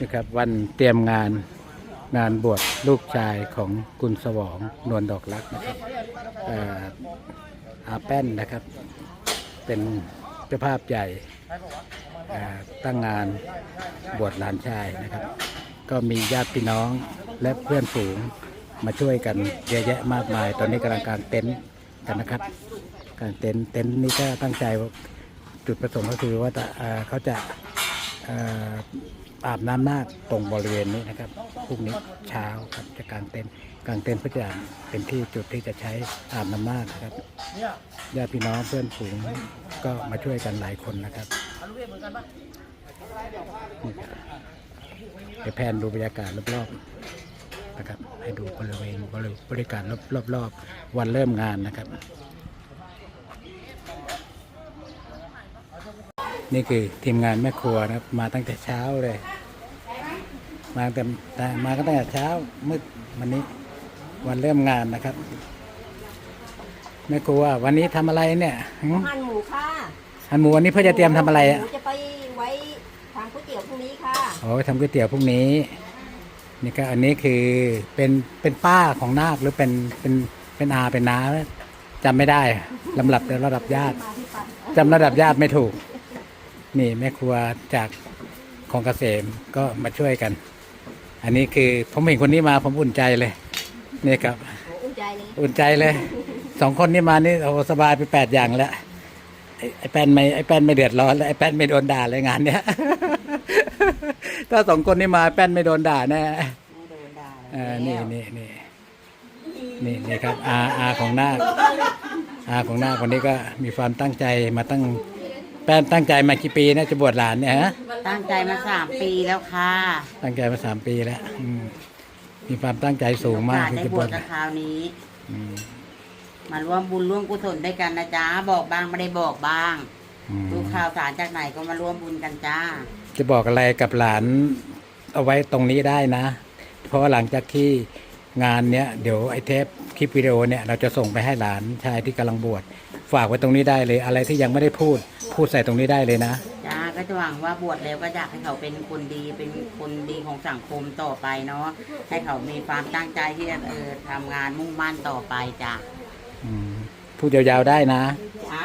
นะครับวันเตรียมงานงานบวชลูกชายของกุลสวองนวลดอกรักนะครับอาแป้นนะครับ เป็นเจ้าภาพใหญ่ตั้งงานบวชหลานชายนะครับ ก็มีญาติพี่น้องและเพื่อนฝูงมาช่วยกันเยอะแยะมากมาย ตอนนี้กำลังกางเต็นท์กันนะครับ กางเต็นท์เต็นท์นี้ก็ตั้งใจว่าจุดประสงค์ก็คือว่าจะเขาจะ อาบน้ำนาคตรงบริเวณนี้นะครับพรุ่งนี้เช้าครับจะกางเต็นท์กางเต็นท์เพื่อจะเป็นที่จุดที่จะใช้อาบน้ำนาคนะครับญาติพี่น้องเพื่อนฝูงก็มาช่วยกันหลายคนนะครับนี่ครับไปแพนดูบรรยากาศรอบๆนะครับ ให้ดูบริเวณบริบริการรอบๆวันเริ่มงานนะครับ นี่คือทีมงานแม่ครัวนะครับ มาตั้งแต่เช้าเลย มาตั้งแต่มาก็ตั้งแต่เช้ามืดวันนี้วันเริ่มงานนะครับ แม่ครัววันนี้ทำอะไรเนี่ยหึหั่นหมูค่ะอันหมูวันนี้เพื่อจะเตรียมทำอะไรหอะมูจะไปไว้ทำก๋วยเตี๋ยวพรุ่งนี้ค่ะโอ้ยทำก๋วยเตี๋ยวพรุ่งนี้ นี่ก็อันนี้คือเป็นเป็นป้าของนาคหรือเป็นเป็นเป็นอาเป็นน้าจำไม่ได้ลำดับระดับญาติมาที่ปันจำระดับญาติไม่ถูก นี่แม่ครัวจากของเกษมก็มาช่วยกัน อันนี้คือผมเห็นคนนี้มาผมอุ่นใจเลยนี่ครับโอ้อุ่นใจเลยอุ่นใจเลยสองคนนี้มานี่โอ้สบายไปแปดอย่างแล้วไอ้ไอ้แป้นไม่ไอ้แป้นไม่เดือดร้อนแล้วไอ้แป้นไม่โดนด่าเลยงานเนี้ยถ้าสองคนนี้มาแป้นไม่โดนด่าแน่ไม่โดนด่าเออนี่นี่นี่นี่นี่ครับอาอาของนาคอาของนาคคนนี้ก็มีความตั้งใจมาตั้ง แป้นตั้งใจมากี่ปีนะจะบวชหลานเนี่ยฮะ ตั้งใจมาสามปีแล้วค่ะตั้งใจมาสามปีแล้วอืมมีความตั้งใจสูงมากโอที่ได้จะบบววชชกับคราวนี้ อืมมาร่วมบุญร่วมกุศลด้วยกันนะจ๊ะบอกบ้างไม่ได้บอกบ้าง อืมดูข่าวสารจากไหนก็มาร่วมบุญกันจ้า จะบอกอะไรกับหลานเอาไว้ตรงนี้ได้นะ เพราะว่าหลังจากที่งานเนี้ยเดี๋ยวไอ้เทปคลิปวิดีโอเนี่ยเราจะส่งไปให้หลานชายที่กำลังบวช ฝากไว้ตรงนี้ได้เลย อะไรที่ยังไม่ได้พูด พูดใส่ตรงนี้ได้เลยนะจ้าก็จะหวังว่าบวชแล้วก็อยากให้เขาเป็นคนดีเป็นคนดีของสังคมต่อไปเนาะให้เขามีความตั้งใจที่จะเออทำงานมุ่งมั่นต่อไปจ้าอืมพูดยาวๆได้นะ จ้า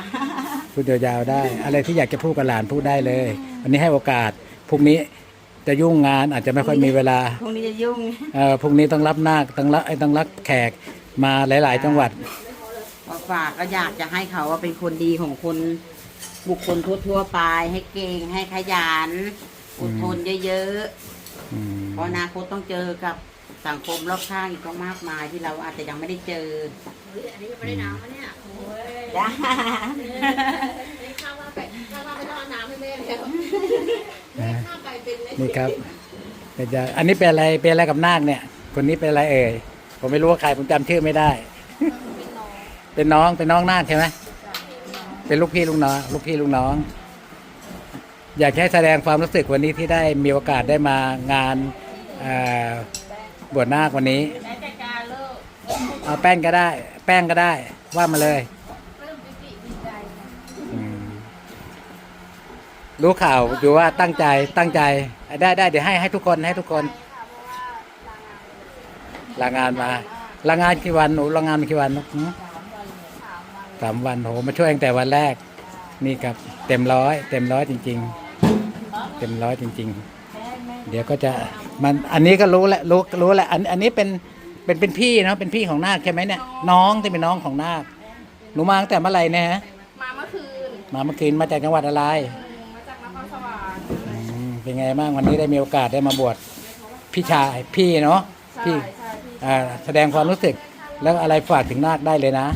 พูดยาวๆได้ อะไรที่อยากจะพูดกับหลานพูดได้เลยวันนี้ให้โอกาสพรุ่งนี้จะยุ่งงานอาจจะไม่ค่อยมีเวลาพรุ่งนี้จะยุ่ง เอ่อพรุ่งนี้ต้องรับนาคต้องรับไอ้ต้องรับแขกมาหลาย ๆ จังหวัดมา ฝากก็อยากจะให้เขาว่าเป็นคนดีของคนบุคคลทั่วๆไป ให้เก่งให้ขยันอดทนเยอะอืมๆเพราะอนาคตต้องเจอกับสังคมรอบข้างอีกก็มากมายที่เราอาจจะยังไม่ได้เจออันนี้ยังไม่ได้น้ำนะเนี่ยจ้าอันนี้ข้าวว่าไก่ข้าวว่าไม่ต้องเอาน้ำให้แม่แล้วแม่ข้าวไก่เป็นเลยนี่ครับเป็นยาอันนี้เป็นอะไรเป็นอะไรกับนาคเนี่ย คนนี้เป็นอะไรเอ่ยผมไม่รู้ว่าใครผมจำชื่อไม่ได้ เป็นน้องเป็นน้องนาคใช่ไหมเป็นลูกพี่ลูกน้องลูกพี่ลูกน้อง อยากให้แสดงความรู้สึกวันนี้ที่ได้มีโอกาสได้มางานบวชนาควันนี้เอาแป้งก็ได้ แป้งก็ได้ว่ามาเลยรู้ข่าวอยู่ว่าตั้งใจตั้งใจได้ได้เดี๋ยวให้ให้ทุกคนให้ทุกคนลางานมาลางานกี่วันหนูลางานมากี่วันหืม สามวันโหมาช่วยตั้งแต่วันแรก นี่ครับ เต็มร้อย เต็มร้อยจริง ๆ เต็มร้อยจริง ๆ เดี๋ยวก็จะมันอันนี้ก็รู้แหละรู้รู้แหละอันอันนี้เป็นเป็นเป็นพี่เนาะเป็นพี่ของนาคใช่ไหมเนี่ยน้องที่เป็นน้องของนาคหนูมาตั้งแต่เมื่อไหร่เนี่ยฮะมาเมื่อคืนมาเมื่อคืนมาจากจังหวัดอะไรมาจากนครสวรรค์อืมเป็นไงบ้างวันนี้ได้มีโอกาสได้มาบวชพี่ชายพี่เนาะใช่พี่ใช่พี่อ่าแสดงความรู้สึกแล้วอะไรฝากถึงนาคได้เลยนะ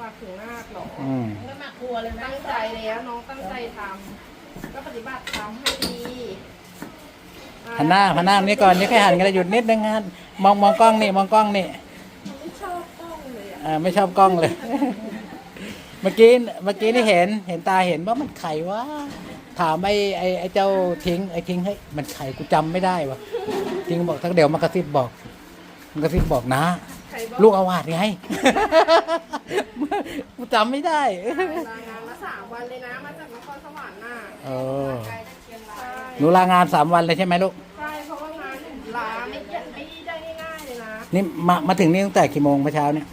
ฝากถึงนาคหรอ อืม ก็มากลัวเลยตั้งใจแล้วน้องตั้งใจทำก็ปฏิบัติทำให้ดี หันหน้าหันหน้านี้ก่อนนี่แค่หันกันเลยหยุดนิดนึงฮะมองมองกล้องนี่มองกล้องนี่ไม่ชอบกล้องเลยอะอ่าไม่ชอบกล้องเลย เมื่อกี้เมื่อกี้นี่เห็น เห็นตาเห็นว่ามันไข่วะถามไอ้ไอ้ไอ้เจ้าทิ้งไอ้ทิ้งเฮ้ยมันไข่กูจำไม่ได้วะทิ้งบอกทักเดี๋ยวมากระซิบบอกมันกระซิบบอกนะใครบอกลูกอาวาสไงกูจำไม่ได้ลางานมาสามวันเลยนะมาจากนครสวรรค์น่ะเออใช่หนูลางานสามวันเลยใช่ไหมลูก นะนี่มามาถึงนี่ตั้งแต่กี่โมงเมื่อเช้าเนี่ย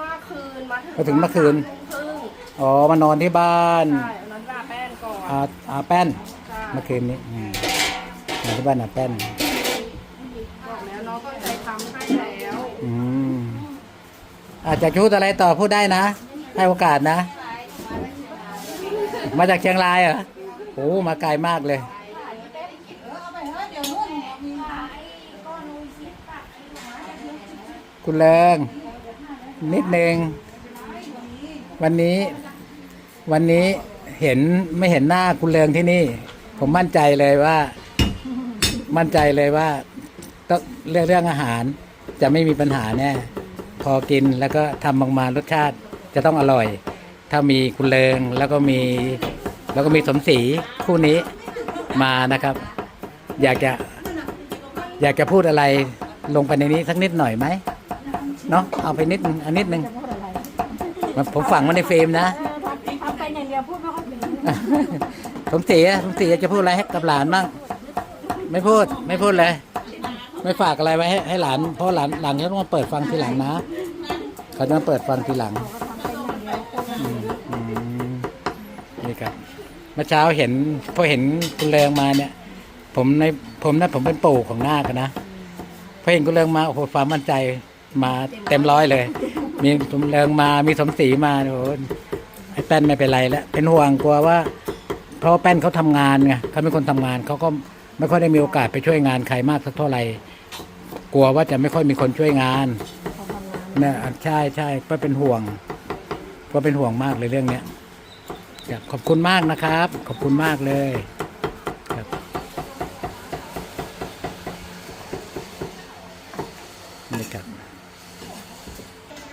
มาคืนมาถึงมาถึงเมื่อคืน สามทุ่มครึ่งอ๋อมานอนที่บ้านใช่เอานั้นลาแป้งก่อนอาอาแป้นใช่เมื่อคืนนี้อืมนอนที่บ้านอาแป้นบอกแล้วน้องก็ใจทำให้แล้วอืมอาจจะพูดอะไรต่อพูดได้นะ ให้โอกาสนะ มาจากเชียงรายเหรอโอ้มาไกลมากเลย คุณเลิงนิดนึงวันนี้ วันนี้เห็นไม่เห็นหน้าคุณเลิงที่นี่ ผมมั่นใจเลยว่า มั่นใจเลยว่า ต้องเรื่องเรื่องอาหารจะไม่มีปัญหาแน่พอกินแล้วก็ทำออกมารสชาติจะต้องอร่อย ถ้ามีคุณเลิงแล้วก็มี แล้วก็มีสมศรีคู่นี้มานะครับ อยากจะ อยากจะพูดอะไรลงไปในนี้สักนิดหน่อยไหม เนาะเอาไปนิดนึงอันนิดนึงมันผมฝังมาในเฟรมนะทำเป็นอย่างเดียวพูดไม่ค่อยเป็นสมศรีอะสมศรีอยากจะพูดอะไรให้กับหลานบ้างไม่พูดไม่พูดเลย ไม่ฝากอะไรไว้ให้ให้หลาน เพราะหลานหลานเขาต้องมาเปิดฟังทีหลังนะเขาจะมาเปิดฟังทีหลังอืมอืมนี่ครับเมื่อเช้าเห็นพอเห็นคุณเรืองมาเนี่ย ผมในผมนะผมเป็นปู่ของนาคอะนะพอเห็นคุณเรืองมาโอ้โหความมั่นใจ มาเต็มร้อยเลย มีคุณเรืองมามีสมศรีมาโอ้โหไอ้แป้นไม่เป็นไรแล้วเป็นห่วงกลัวว่า เพราะแป้นเขาทำงานไงเขาเป็นคนทำงานเขาก็ไม่ค่อยได้มีโอกาสไปช่วยงานใครมากสักเท่าไหร่กลัวว่าจะไม่ค่อยมีคนช่วยงานเนี่ยใช่ใช่ก็เป็นห่วง ก็เป็นห่วงมากเลยเรื่องเนี้ยครับขอบคุณมากนะครับ ขอบคุณมากเลยครับนี่ครับ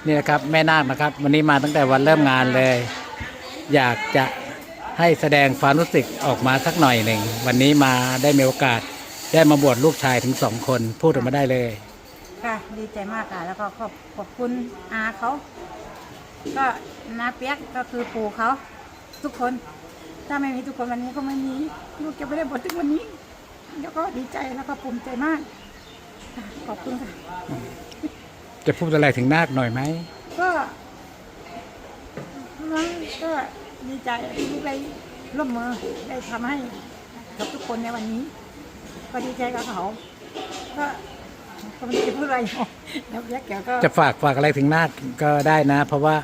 นี่นะครับแม่นาคนะครับ วันนี้มาตั้งแต่วันเริ่มงานเลย อยากจะให้แสดงความรู้สึกออกมาสักหน่อยหนึ่งวันนี้มาได้มีโอกาสได้มาบวชลูกชายถึงสองคนพูดออกมาได้เลย ค่ะดีใจมากค่ะ แล้วก็ขอบขอบคุณอาเขา ก็นาเปียกก็คือปู่เขา ทุกคน ถ้าไม่มีทุกคนวันนี้ก็ไม่มีลูกจะไม่ได้บทถึงวันนี้ แล้วก็ดีใจแล้วก็ภูมิใจมากค่ะขอบคุณค่ะ จะพูดอะไรถึงนาคหน่อยไหมก็น้องก็ดีใจที่ลูกได้ร่วมมือได้ทำให้กับทุกคนในวันนี้ ก็ดีใจกับเขาก็ก็ไม่รู้จะพูดอะไรแล้วแยกแกก็ จะฝากฝากอะไรถึงนาคก็ได้นะ เพราะว่า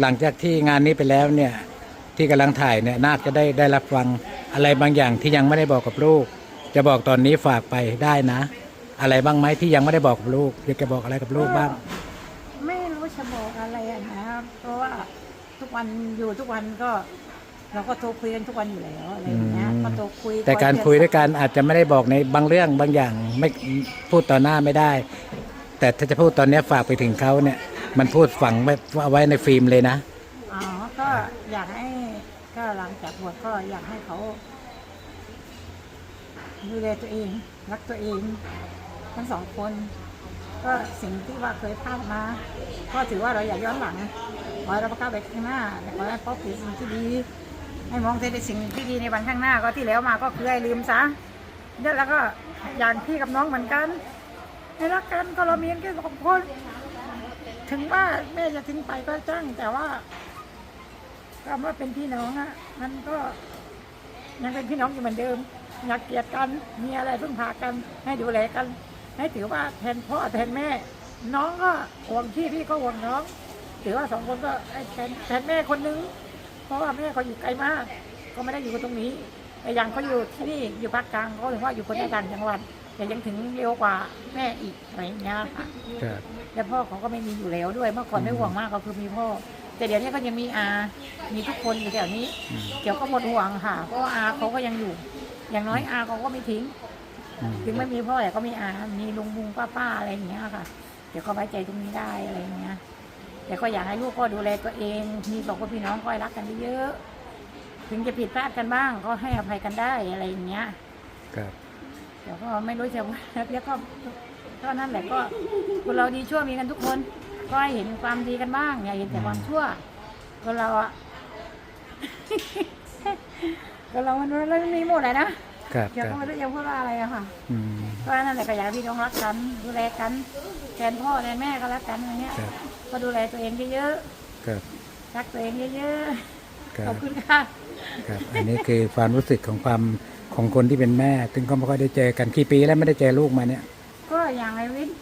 หลังจากที่งานนี้ไปแล้วเนี่ยที่กำลังถ่ายเนี่ยนาคจะได้ได้รับฟังอะไรบางอย่างที่ยังไม่ได้บอกกับลูก จะบอกตอนนี้ฝากไปได้นะ อะไรบ้างไหมที่ยังไม่ได้บอกกับลูกอยากจะบอกอะไรกับลูกบ้าง ไม่รู้จะบอกอะไรอะนะครับเพราะว่าทุกวันอยู่ทุกวันก็ เราก็โทรคุยกันทุกวันอยู่แล้วอะไรอย่างเงี้ยอืม ก็โทรคุยแต่การคุยด้วยกันอาจจะไม่ได้บอกในบางเรื่องบางอย่างไม่พูดต่อหน้าไม่ได้ แต่ถ้าจะพูดตอนเนี้ยฝากไปถึงเขาเนี่ย มันพูดฝังไว้เอาไว้ในฟิล์มเลยนะ อ๋อก็อยากให้ก็หลังจากบวชก็อยากให้เขาดูแลตัวเอง รักตัวเอง ทั้งสองคน ก็สิ่งที่ว่าเคยพลาดมา ก็ถือว่าเราอยากย้อนหลังขอให้เราก้าวไปข้างหน้าขอให้พบแต่สิ่งที่ดี ให้มองแต่สิ่งที่ดีในวันข้างหน้าก็ที่แล้วมาก็คือให้ลืมซะเนี่ยแล้วก็อย่างพี่กับน้องเหมือนกันให้รักกันก็เรามีกันแค่สองคน ถึงว่าแม่จะทิ้งไปก็จ้างแต่ว่าคำว่าเป็นพี่น้องอะมันก็ยังเป็นพี่น้องอยู่เหมือนเดิมอยากเกลียดกันมีอะไรพึ่งพากันให้ดูแลกัน ให้ถือว่าแทนพ่อแทนแม่ น้องก็ห่วงพี่พี่ก็ห่วงน้อง ถือว่าสองคนก็ให้แทนแทนแม่คนนึง เพราะว่าแม่เขาอยู่ไกลมาก ก็ไม่ได้อยู่ตรงนี้ แต่อยังเขาอยู่ที่นี่อยู่ภาคกลางเขาถึงว่าอยู่คนละต่างจังหวัดแต่ยังถึงเร็วกว่าแม่อีกอะไรอย่างเงี้ยค่ะครับแล้วพ่อเขาก็ไม่มีอยู่แล้วด้วยเมื่อก่อนไม่ห่วงมากก็คือมีพ่อ แต่เดี๋ยวนี้ก็ยังมีอา มีทุกคนอยู่แถวนี้อืมเกี่ยวก็หมดห่วงค่ะ เพราะว่าอาเขาก็ยังอยู่ อย่างน้อยอาเขาก็ไม่ทิ้งอืม ถึงไม่มีพ่อแต่ก็มีอามีลุงลุงป้าป้าอะไรอย่างเงี้ยค่ะ เดี๋ยวก็ไว้ใจตรงนี้ได้อะไรอย่างเงี้ย แต่ก็อยากให้ลูกก็ดูแลตัวเอง มีสองคนพี่น้องก็ให้รักกันเยอะๆถึงจะผิดพลาดกันบ้าง ก็ให้อภัยกันได้อะไรอย่างเงี้ย ครับ เดี๋ยวก็ไม่รู้จะว่าแล้วก็ก็นั่นแหละก็คนเราดีชั่วมีกันทุกคน ก็ให้เห็นความดีกันบ้างอย่าเห็นแต่ความชั่วคนเราอะคนเรามันเราไม่มีหมดเลยนะ ครับเดี๋ยวคก็รับไม่รู้จะพูดว่าอะไรอะค่ะอืมก็นั่นแหละก็อยากให้พี่น้องรักกัน ดูแลกันแทนพ่อแทนแม่ก็รักกันอย่างเงี้ยครับก็ดูแลตัวเองเยอะครับๆรักตัวเองเยอะคๆรัขอบบคุณค่ะ ครับ อันนี้คือความรู้สึกของความของคนที่เป็นแม่ซึ่งก็ไม่ค่อยได้เจอกันกี่ปีแล้วไม่ได้เจอลูกมาเนี่ย ก็อย่างไอวิทย์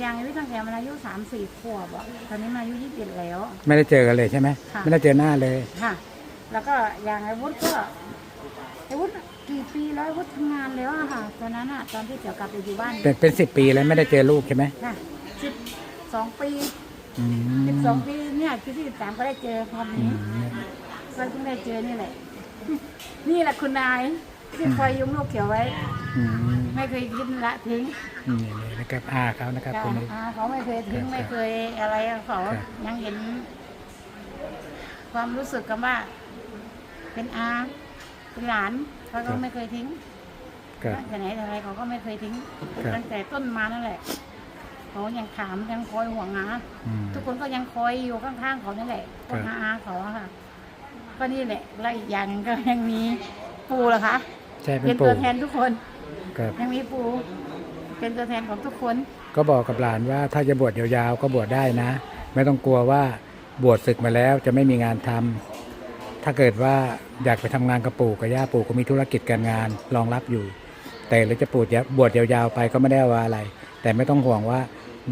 อย่างไอวิทย์ตั้งแต่มันอายุสามสี่ขวบอะตอนนี้มันอายุยี่สิบเอ็ดแล้ว ไม่ได้เจอกันเลยใช่ไหมค่ะ ไม่ได้เจอหน้าเลย ค่ะ แล้วก็อย่างไอ้วุฒิก็ไอ้วุฒิ กี่ปีแล้วไอ้วุฒิทำงานแล้วอะค่ะ ตอนนั้นอะตอนที่เกี่ยวกับไปอยู่บ้านเป็นเป็นสิบปีแล้วไม่ได้เจอลูกใช่ไหมค่ะสิบสองปีอืมสิบสองปีเนี่ยปีที่สิบสามก็ได้เจอวันอืนี้ มก็เพิ่งได้เจอนี่แหละ นี่แหละคุณนายที่คอยยุงลูกเขียวไว้ อืมไม่เคยคิดละทิ้งนี่นี่นะครับอาเขานะครับคนนี้ อ่าเขาไม่เคยทิ้งครับไม่เคยอะไรเขาครับ ยังเห็น ความรู้สึกกันว่า เป็นอาเป็นหลาน เขาก็ไม่เคยทิ้งครับ แต่ไหนแต่ไรเขาก็ไม่เคยทิ้งครับ ตั้งแต่ต้นมานั่นแหละเขายังถามยังคอยห่วงหาอืม ทุกคนก็ยังคอยอยู่ข้างๆเขานั่นแหละครัก็บ หาอาเขาอะค่ะ ก็นี่แหละแล้วอีกอย่างหนึ่งก็ยังมีปูเหรอคะใช่เป็เป็นนปู่ตัวแทนทุกคนครับ ยังมีปูเป็นตัวแทนของทุกคน ก็บอกกับหลานว่าถ้าจะบวชยาวๆก็บวชได้นะ ไม่ต้องกลัวว่าบวชศึกมาแล้วจะไม่มีงานทำ ถ้าเกิดว่าอยากไปทำงานกับปู่กับย่าปู่ก็มีธุรกิจการงานรองรับอยู่ แต่หรือจะปูดยะบวชยาวๆไปก็ไม่ได้ว่าอะไร แต่ไม่ต้องห่วงว่า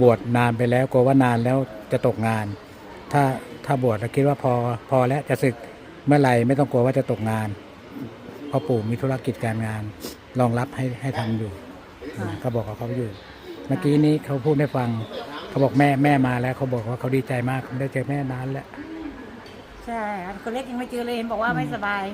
บวชนานไปแล้วกลัวว่านานแล้วจะตกงาน ถ้าถ้าบวชแล้วคิดว่าพอพอแล้วจะศึกเมื่อไหร่ไม่ต้องกลัวว่าจะตกงาน เพราะปู่มีธุรกิจการงานรองรับให้ให้ทำอยู่ค่ะเขาบอกกับเขาอยู่ เมื่อกี้นี้เขาพูดให้ฟังเขาบอกแม่แม่มาแล้วเขาบอกว่าเขาดีใจมากไม่ได้เจอแม่นานแล้ว ใช่ค่ะคนเล็กยังไม่เจอเลยเห็นบอกว่าไม่สบาย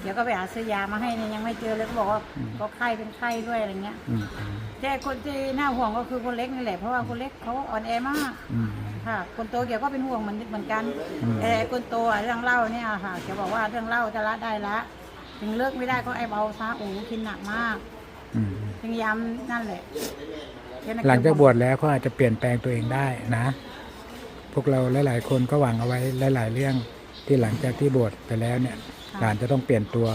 เดี๋ยวก็ไปหาซื้อยามาให้เนี่ยยังไม่เจอเลยก็บอกว่าอืมเขาไข้เป็นไข้ด้วยอะไรเงี้ยอืมอืมแต่คนที่น่าห่วงก็คือคนเล็กนี่แหละเพราะว่าคนเล็กเขาอ่อนแอมากอืม ค่ะ คนโตเกี่ยวก็เป็นห่วงเหมือนเหมือนกันอืม แต่คนโตอะเรื่องเหล้าเนี่ยค่ะจะบอกว่าเรื่องเหล้าจะละได้ละ ถึงเลิกไม่ได้ก็ไอ้เบาซะโอ้โหกินหนักมากอืมพยายามนั่นแหละหลังจากบวชแล้วเขาอาจจะเปลี่ยนแปลงตัวเองได้นะ พวกเราหลาย ๆ คนก็หวังเอาไว้หลาย ๆ เรื่อง ที่หลังจากที่บวชไปแล้วเนี่ยหลานจะต้องเปลี่ยนตัว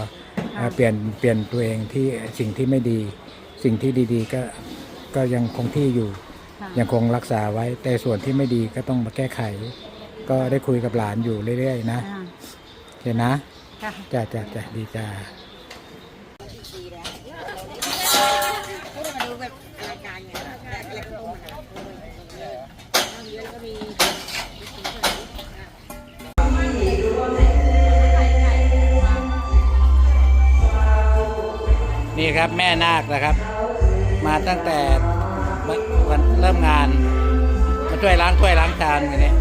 เอ่อเปลี่ยนเปลี่ยนตัวเองที่สิ่งที่ไม่ดี สิ่งที่ดีๆ ก็ก็ยังคงที่อยู่ค่ะยังคงรักษาไว้ แต่ส่วนที่ไม่ดีก็ต้องมาแก้ไข ก็ได้คุยกับหลานอยู่เรื่อยๆ นะอ่าเห็นนะค่ะจ้าจ้าจ้าดีจ้าพูดมาดูแบบรายการไงอะไรก็ต้ม ครับแม่นาคนะครับ มาตั้งแต่วันวันเริ่มงาน มาช่วยล้างถ้วยล้างจานอย่างนี้